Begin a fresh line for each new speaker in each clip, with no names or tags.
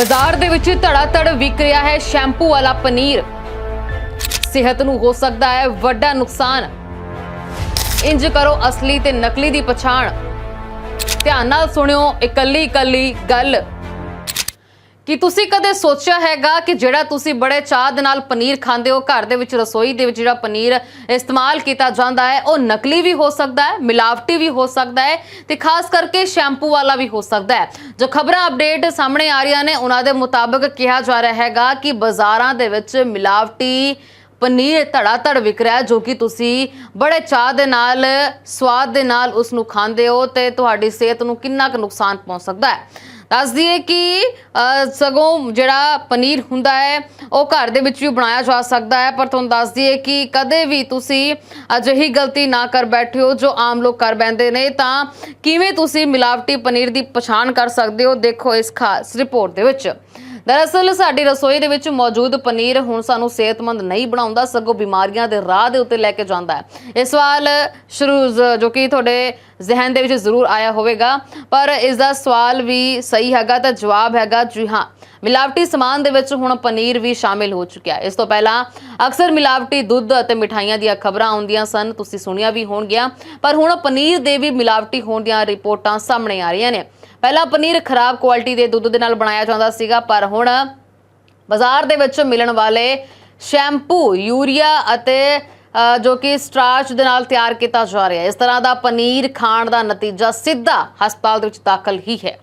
ਬਾਜ਼ਾਰ ਦੇ ਵਿੱਚ ਧੜਾ ਧੜ ਵਿਕ ਰਿਹਾ ਹੈ, ਸ਼ੈਂਪੂ ਵਾਲਾ ਪਨੀਰ। ਸਿਹਤ ਨੂੰ ਹੋ ਸਕਦਾ ਹੈ ਵੱਡਾ ਨੁਕਸਾਨ। ਇੰਜ ਕਰੋ ਅਸਲੀ ਤੇ ਨਕਲੀ ਦੀ ਪਛਾਣ। ਧਿਆਨ ਨਾਲ ਸੁਣਿਓ ਇਕੱਲੀ ਇਕੱਲੀ ਗੱਲ। ਕਿ ਤੁਸੀਂ ਕਦੇ ਸੋਚਿਆ ਹੈਗਾ ਕਿ ਜਿਹੜਾ ਤੁਸੀਂ ਬੜੇ ਚਾਹ ਦੇ ਨਾਲ ਪਨੀਰ ਖਾਂਦੇ ਹੋ, ਘਰ ਦੇ ਵਿੱਚ ਰਸੋਈ ਦੇ ਵਿੱਚ ਜਿਹੜਾ ਪਨੀਰ ਇਸਤੇਮਾਲ ਕੀਤਾ ਜਾਂਦਾ ਹੈ, ਉਹ ਨਕਲੀ ਵੀ ਹੋ ਸਕਦਾ ਹੈ, ਮਿਲਾਵਟੀ ਵੀ ਹੋ ਸਕਦਾ ਹੈ ਤੇ ਖਾਸ ਕਰਕੇ ਸ਼ੈਂਪੂ ਵਾਲਾ ਵੀ ਹੋ ਸਕਦਾ ਹੈ। ਜੋ ਖਬਰਾਂ ਅਪਡੇਟ ਸਾਹਮਣੇ ਆ ਰਹੀਆਂ ਨੇ, ਉਹਨਾਂ ਦੇ ਮੁਤਾਬਕ ਕਿਹਾ ਜਾ ਰਿਹਾ ਹੈਗਾ ਕਿ ਬਾਜ਼ਾਰਾਂ ਦੇ ਵਿੱਚ ਮਿਲਾਵਟੀ ਪਨੀਰ ਧੜਾ-ਧੜ ਵਿਕ ਰਿਹਾ ਜੋ ਕਿ ਤੁਸੀਂ ਬੜੇ ਚਾਹ ਦੇ ਨਾਲ, ਸਵਾਦ ਦੇ ਨਾਲ ਉਸ ਨੂੰ ਖਾਂਦੇ ਹੋ ਤੇ ਤੁਹਾਡੀ ਸਿਹਤ ਨੂੰ ਕਿੰਨਾ ਕੁ ਨੁਕਸਾਨ ਪਹੁੰਚ ਸਕਦਾ ਹੈ। ਦੱਸ ਦਈਏ ਕਿ ਸਗੋਂ ਜਿਹੜਾ ਪਨੀਰ ਹੁੰਦਾ ਹੈ, ਉਹ ਘਰ ਦੇ ਵਿੱਚ ਵੀ ਬਣਾਇਆ ਜਾ ਸਕਦਾ ਹੈ, ਪਰ ਤੁਹਾਨੂੰ ਦੱਸ ਦਈਏ ਕਿ ਕਦੇ ਵੀ ਤੁਸੀਂ ਅਜਿਹੀ ਗਲਤੀ ਨਾ ਕਰ ਬੈਠੇ ਹੋ ਜੋ ਆਮ ਲੋਕ ਕਰ ਬੈਂਦੇ ਨੇ, ਤਾਂ ਕਿਵੇਂ ਤੁਸੀਂ ਮਿਲਾਵਟੀ ਪਨੀਰ ਦੀ ਪਛਾਣ ਕਰ ਸਕਦੇ ਹੋ? ਦੇਖੋ ਇਸ ਖਾਸ ਰਿਪੋਰਟ ਦੇ ਵਿੱਚ। ਦਰਅਸਲ, ਸਾਡੀ ਰਸੋਈ ਦੇ ਵਿੱਚ ਮੌਜੂਦ ਪਨੀਰ ਹੁਣ ਸਾਨੂੰ ਸਿਹਤਮੰਦ ਨਹੀਂ ਬਣਾਉਂਦਾ, ਸਗੋਂ ਬਿਮਾਰੀਆਂ ਦੇ ਰਾਹ ਦੇ ਉੱਤੇ ਲੈ ਕੇ ਜਾਂਦਾ ਹੈ। ਇਹ ਸਵਾਲ ਸ਼ੁਰੂ ਜੋ ਕਿ ਤੁਹਾਡੇ ਜ਼ਿਹਨ ਦੇ ਵਿੱਚ ਜ਼ਰੂਰ ਆਇਆ ਹੋਵੇਗਾ, ਪਰ ਇਸ ਦਾ ਸਵਾਲ ਵੀ ਸਹੀ ਹੈਗਾ ਤਾਂ ਜਵਾਬ ਹੈਗਾ ਜੀ ਹਾਂ। ਮਿਲਾਵਟੀ ਸਮਾਨ ਦੇ ਵਿੱਚ ਹੁਣ ਪਨੀਰ ਵੀ ਸ਼ਾਮਿਲ ਹੋ ਚੁੱਕਿਆ ਹੈ। ਇਸ ਤੋਂ ਪਹਿਲਾਂ ਅਕਸਰ ਮਿਲਾਵਟੀ ਦੁੱਧ ਅਤੇ ਮਿਠਾਈਆਂ ਦੀਆਂ ਖਬਰਾਂ ਆਉਂਦੀਆਂ ਸਨ, ਤੁਸੀਂ ਸੁਣੀਆਂ ਵੀ ਹੋਣਗੀਆਂ, ਪਰ ਹੁਣ ਪਨੀਰ ਦੇ ਵੀ ਮਿਲਾਵਟੀ ਹੋਣ ਦੀਆਂ ਰਿਪੋਰਟਾਂ ਸਾਹਮਣੇ ਆ ਰਹੀਆਂ ਨੇ। ਪਹਿਲਾਂ ਪਨੀਰ ਖਰਾਬ ਕੁਆਲਿਟੀ ਦੇ ਦੁੱਧ ਦੇ ਨਾਲ ਬਣਾਇਆ ਜਾਂਦਾ ਸੀਗਾ, ਪਰ ਹੁਣ ਬਾਜ਼ਾਰ ਦੇ ਵਿੱਚ ਮਿਲਣ ਵਾਲੇ ਸ਼ੈਂਪੂ, ਯੂਰੀਆ ਅਤੇ ਜੋ ਕਿ ਸਟਾਰਚ ਦੇ ਨਾਲ ਤਿਆਰ ਕੀਤਾ ਜਾ ਰਿਹਾ ਹੈ। ਇਸ ਤਰ੍ਹਾਂ ਦਾ ਪਨੀਰ ਖਾਣ ਦਾ ਨਤੀਜਾ ਸਿੱਧਾ ਹਸਪਤਾਲ ਦੇ ਵਿੱਚ ਦਾਖਲ ਹੀ ਹੈ।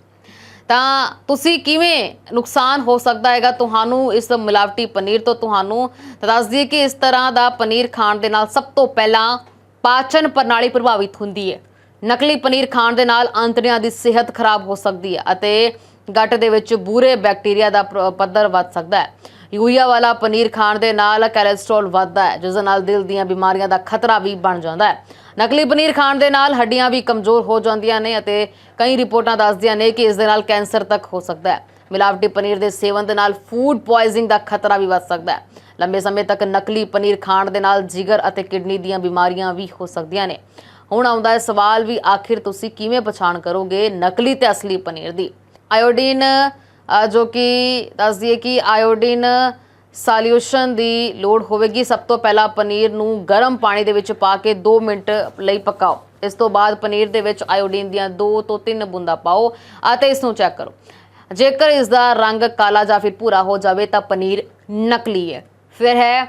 ਤਾਂ ਤੁਸੀਂ ਕਿਵੇਂ ਨੁਕਸਾਨ ਹੋ ਸਕਦਾ ਹੈਗਾ? ਤੁਹਾਨੂੰ ਇਸ ਮਿਲਾਵਟੀ ਪਨੀਰ ਤੋਂ ਤੁਹਾਨੂੰ ਤਾਂ ਦੱਸ ਦਈਏ ਕਿ ਇਸ ਤਰ੍ਹਾਂ ਦਾ ਪਨੀਰ ਖਾਣ ਦੇ ਨਾਲ ਸਭ ਤੋਂ ਪਹਿਲਾਂ ਪਾਚਨ ਪ੍ਰਣਾਲੀ ਪ੍ਰਭਾਵਿਤ ਹੁੰਦੀ ਹੈ। ਨਕਲੀ ਪਨੀਰ ਖਾਣ ਦੇ ਨਾਲ ਅੰਤੜੀਆਂ ਦੀ ਸਿਹਤ ਖਰਾਬ ਹੋ ਸਕਦੀ ਹੈ ਅਤੇ ਗੱਟ ਦੇ ਵਿੱਚ ਬੁਰੇ ਬੈਕਟੀਰੀਆ ਦਾ ਪੱਧਰ ਵੱਧ ਸਕਦਾ ਹੈ। ਯੂਰੀਆ ਵਾਲਾ ਪਨੀਰ ਖਾਣ ਦੇ ਨਾਲ ਕੋਲੇਸਟ੍ਰੋਲ ਵੱਧਦਾ ਹੈ, ਜਿਸ ਦੇ ਨਾਲ ਦਿਲ ਦੀਆਂ ਬਿਮਾਰੀਆਂ ਦਾ ਖਤਰਾ ਵੀ ਬਣ ਜਾਂਦਾ ਹੈ। ਨਕਲੀ ਪਨੀਰ ਖਾਣ ਦੇ ਨਾਲ ਹੱਡੀਆਂ ਵੀ ਕਮਜ਼ੋਰ ਹੋ ਜਾਂਦੀਆਂ ਨੇ ਅਤੇ ਕਈ ਰਿਪੋਰਟਾਂ ਦੱਸਦੀਆਂ ਨੇ ਕਿ ਇਸ ਦੇ ਨਾਲ ਕੈਂਸਰ ਤੱਕ ਹੋ ਸਕਦਾ ਹੈ। ਮਿਲਾਵਟੀ ਪਨੀਰ ਦੇ ਸੇਵਨ ਦੇ ਨਾਲ ਫੂਡ ਪੋਇਜ਼ਨਿੰਗ ਦਾ ਖਤਰਾ ਵੀ ਵੱਧ ਸਕਦਾ ਹੈ। ਲੰਬੇ ਸਮੇਂ ਤੱਕ ਨਕਲੀ ਪਨੀਰ ਖਾਣ ਦੇ ਨਾਲ ਜਿਗਰ ਅਤੇ ਕਿਡਨੀ ਦੀਆਂ ਬਿਮਾਰੀਆਂ ਵੀ ਹੋ ਸਕਦੀਆਂ ਨੇ। ਹੁਣ ਆਉਂਦਾ ਹੈ ਸਵਾਲ ਵੀ ਆਖਿਰ ਤੁਸੀਂ ਕਿਵੇਂ ਪਛਾਣ ਕਰੋਗੇ ਨਕਲੀ ਤੇ ਅਸਲੀ ਪਨੀਰ ਦੀ? ਆਇਓਡੀਨ ਜੋ ਕਿ ਦੱਸ ਦਈਏ ਕਿ ਆਇਓਡੀਨ ਸੋਲਿਊਸ਼ਨ ਦੀ ਲੋੜ ਹੋਵੇਗੀ। ਸਭ ਤੋਂ ਪਹਿਲਾਂ ਪਨੀਰ ਨੂੰ ਗਰਮ ਪਾਣੀ ਦੇ ਵਿੱਚ ਪਾ ਕੇ 2 ਮਿੰਟ ਲਈ ਪਕਾਓ। ਇਸ ਤੋਂ ਬਾਅਦ ਪਨੀਰ ਦੇ ਵਿੱਚ ਆਇਓਡੀਨ ਦੀਆਂ 2 ਤੋਂ 3 ਬੂੰਦਾਂ ਪਾਓ ਅਤੇ ਇਸ ਨੂੰ ਚੈੱਕ ਕਰੋ। ਜੇਕਰ ਇਸ ਦਾ ਰੰਗ ਕਾਲਾ ਜਾਂ ਫਿਰ ਭੂਰਾ ਹੋ ਜਾਵੇ ਤਾਂ ਪਨੀਰ ਨਕਲੀ ਹੈ। ਫਿਰ ਹੈ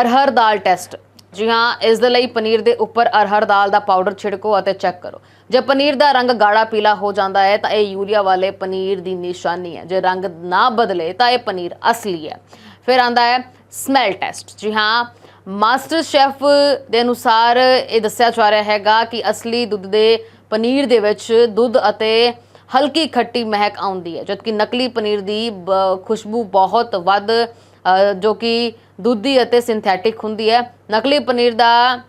ਅਰਹਰ ਦਾਲ ਟੈਸਟ। ਜੀ ਹਾਂ, ਇਸ ਦੇ ਲਈ ਪਨੀਰ ਦੇ ਉੱਪਰ ਅਰਹਰ ਦਾਲ ਦਾ ਪਾਊਡਰ ਛਿੜਕੋ ਅਤੇ ਚੈੱਕ ਕਰੋ। ਜੇ ਪਨੀਰ ਦਾ ਰੰਗ ਗਾੜਾ ਪੀਲਾ ਹੋ ਜਾਂਦਾ ਹੈ, ਤਾਂ ਇਹ ਯੂਰੀਆ ਵਾਲੇ ਪਨੀਰ ਦੀ ਨਿਸ਼ਾਨੀ ਹੈ। ਜੇ ਰੰਗ ਨਾ ਬਦਲੇ, ਤਾਂ ਇਹ ਪਨੀਰ ਅਸਲੀ ਹੈ। ਫਿਰ ਆਂਦਾ ਹੈ ਸਮੈਲ ਟੈਸਟ ਜੀ ਹਾਂ, ਮਾਸਟਰ ਸ਼ੈਫ ਦੇ ਅਨੁਸਾਰ ਇਹ ਦੱਸਿਆ ਜਾ ਰਿਹਾ ਹੈਗਾ ਕਿ ਅਸਲੀ ਦੁੱਧ ਦੇ ਪਨੀਰ ਦੇ ਵਿੱਚ ਦੁੱਧ ਅਤੇ ਹਲਕੀ ਖੱਟੀ ਮਹਿਕ ਆਉਂਦੀ ਹੈ, ਜਦਕਿ ਨਕਲੀ ਪਨੀਰ ਦੀ ਬ- ਖੁਸ਼ਬੂ ਬਹੁਤ ਵੱਧ ਜੋ ਕਿ ਦੁੱਧੀ ਅਤੇ ਸਿੰਥੈਟਿਕ ਹੁੰਦੀ ਹੈ। ਨਕਲੀ ਪਨੀਰ ਦਾ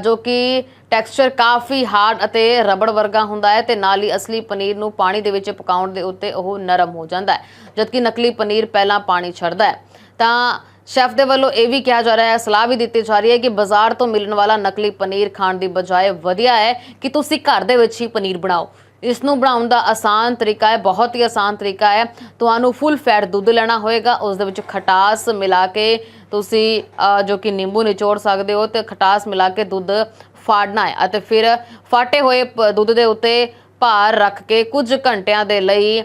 ਜੋ ਕਿ ਟੈਕਸਚਰ ਕਾਫੀ ਹਾਰਡ ਅਤੇ ਰਬੜ ਵਰਗਾ ਹੁੰਦਾ ਹੈ ਤੇ ਨਾਲ ਹੀ ਅਸਲੀ ਪਨੀਰ ਨੂੰ ਪਾਣੀ ਦੇ ਵਿੱਚ ਪਕਾਉਣ ਦੇ ਉੱਤੇ ਉਹ ਨਰਮ ਹੋ ਜਾਂਦਾ ਹੈ, ਜਦਕਿ ਨਕਲੀ ਪਨੀਰ ਪਹਿਲਾਂ ਪਾਣੀ ਛੱਡਦਾ ਹੈ। ਤਾਂ ਸ਼ੈਫ ਦੇ ਵੱਲੋਂ ਇਹ ਵੀ ਕਿਹਾ ਜਾ ਰਿਹਾ ਹੈ, ਸਲਾਹ ਵੀ ਦਿੱਤੀ ਜਾ ਰਹੀ ਹੈ ਕਿ ਬਾਜ਼ਾਰ ਤੋਂ ਮਿਲਣ ਵਾਲਾ ਨਕਲੀ ਪਨੀਰ ਖਾਣ ਦੀ ਬਜਾਏ ਵਧੀਆ ਹੈ ਕਿ ਤੁਸੀਂ ਘਰ ਦੇ ਵਿੱਚ ਹੀ ਪਨੀਰ ਬਣਾਓ। ਇਸ ਨੂੰ ਬਣਾਉਣ ਦਾ ਆਸਾਨ ਤਰੀਕਾ ਹੈ, ਬਹੁਤ ਹੀ ਆਸਾਨ ਤਰੀਕਾ ਹੈ। ਤੁਹਾਨੂੰ ਫੁੱਲ ਫੈਟ ਦੁੱਧ ਲੈਣਾ ਹੋਏਗਾ, ਉਸ ਦੇ ਵਿੱਚ ਖਟਾਸ ਮਿਲਾ ਕੇ ਤੁਸੀਂ ਜੋ ਕਿ ਨਿੰਬੂ ਨਿਚੋੜ ਸਕਦੇ ਹੋ ਤੇ ਖਟਾਸ ਮਿਲਾ ਕੇ ਦੁੱਧ ਫਾੜਨਾ ਹੈ ਅਤੇ ਫਿਰ ਫਾਟੇ ਹੋਏ ਪ- ਦੁੱਧ ਦੇ ਉੱਤੇ ਭਾਰ ਰੱਖ ਕੇ ਕੁਝ ਘੰਟਿਆਂ ਦੇ ਲਈ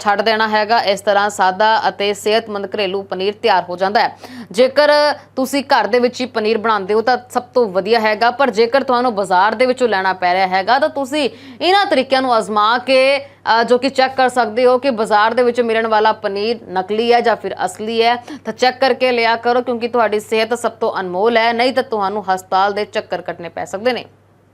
ਛੱਡ ਦੇਣਾ ਹੈਗਾ, ਇਸ ਤਰ੍ਹਾਂ ਸਾਦਾ ਅਤੇ ਸਿਹਤਮੰਦ ਘਰੇਲੂ ਪਨੀਰ ਤਿਆਰ ਹੋ ਜਾਂਦਾ ਹੈ। ਜੇਕਰ ਤੁਸੀਂ ਘਰ ਦੇ ਵਿੱਚ ਹੀ ਪਨੀਰ ਬਣਾਉਂਦੇ ਹੋ ਤਾਂ ਸਭ ਤੋਂ ਵਧੀਆ ਹੈਗਾ, ਪਰ ਜੇਕਰ ਤੁਹਾਨੂੰ ਬਾਜ਼ਾਰ ਦੇ ਵਿੱਚੋਂ ਲੈਣਾ ਪੈ ਰਿਹਾ ਹੈਗਾ, ਤਾਂ ਤੁਸੀਂ ਇਹਨਾਂ ਤਰੀਕਿਆਂ ਨੂੰ ਅਜ਼ਮਾ ਕੇ ਜੋ ਕਿ ਚੈੱਕ ਕਰ ਸਕਦੇ ਹੋ ਕਿ ਬਾਜ਼ਾਰ ਦੇ ਵਿੱਚ ਮਿਲਣ ਵਾਲਾ ਪਨੀਰ ਨਕਲੀ ਹੈ ਜਾਂ ਫਿਰ ਅਸਲੀ ਹੈ, ਤਾਂ ਚੈੱਕ ਕਰਕੇ ਲਿਆ ਕਰੋ ਕਿਉਂਕਿ ਤੁਹਾਡੀ ਸਿਹਤ ਸਭ ਤੋਂ ਅਨਮੋਲ ਹੈ, ਨਹੀਂ ਤਾਂ ਤੁਹਾਨੂੰ ਹਸਪਤਾਲ ਦੇ ਚੱਕਰ ਕੱਟਣੇ ਪੈ ਸਕਦੇ ਨੇ।